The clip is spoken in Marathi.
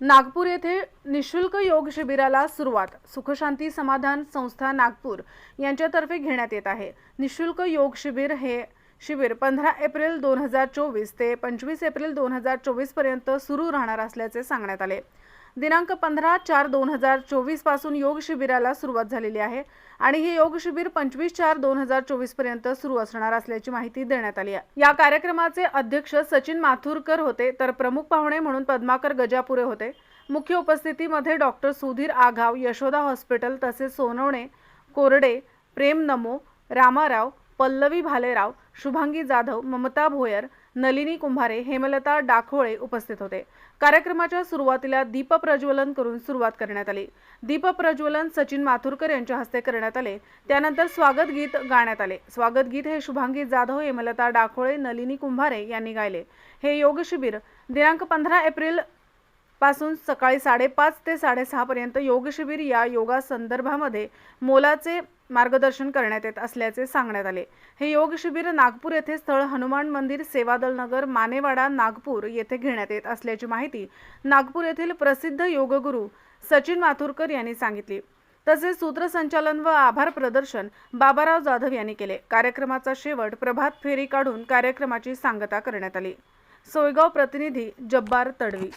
नागपूर येथे निशुल्क योग शिबिराला सुरुवात. सुखशांती समाधान संस्था नागपूर यांच्यातर्फे घेण्यात येत आहे. निशुल्क योग शिबिर हे शिबिर पंधरा एप्रिल दोन हजार चोवीस ते पंचवीस एप्रिल दोन हजार चोवीसपर्यंत सुरू राहणार असल्याचे सांगण्यात आले. दिनांक पंधरा चार दोन हजार चोवीसपासून योग शिबिराला सुरुवात झालेली आहे आणि हे योग शिबिर पंचवीस चार दोन हजार चोवीसपर्यंत सुरू असणार असल्याची माहिती देण्यात आली आहे. या कार्यक्रमाचे अध्यक्ष सचिन माथुरकर होते तर प्रमुख पाहुणे म्हणून पद्माकर गजापुरे होते. मुख्य उपस्थितीमध्ये डॉक्टर सुधीर आघाव यशोदा हॉस्पिटल तसेच सोनवणे कोरडे प्रेम नमो रामाराव पल्लवी भालेराव शुभांगी जाधव ममता भोयर नलिनी कुंभारे हेमलता डाखोळे उपस्थित होते. कार्यक्रमाच्या सुरुवातीला दीपप्रज्वलन करून सुरुवात करण्यात आली. दीपप्रज्वलन सचिन माथुरकर यांच्या हस्ते करण्यात आले. त्यानंतर स्वागत गीत गाण्यात आले. स्वागत गीत हे शुभांगी जाधव हेमलता डाखोळे नलिनी कुंभारे यांनी गायले. हे योग शिबिर दिनांक पंधरा एप्रिलपासून सकाळी साडेपाच ते साडेसहापर्यंत योग शिबिर या योगा संदर्भामध्ये मोलाचे मार्गदर्शन करण्यात येत असल्याचे सांगण्यात आले. हे योग शिबिर नागपूर येथे स्थळ हनुमान मंदिर सेवादल नगर मानेवाडा नागपूर येथे घेण्यात येत असल्याची माहिती नागपूर येथील प्रसिद्ध योगगुरू सचिन माथुरकर यांनी सांगितली. तसेच सूत्रसंचालन व आभार प्रदर्शन बाबाराव जाधव यांनी केले. कार्यक्रमाचा शेवट प्रभात फेरी काढून कार्यक्रमाची सांगता करण्यात आली. सोयगाव प्रतिनिधी जब्बार तडवी.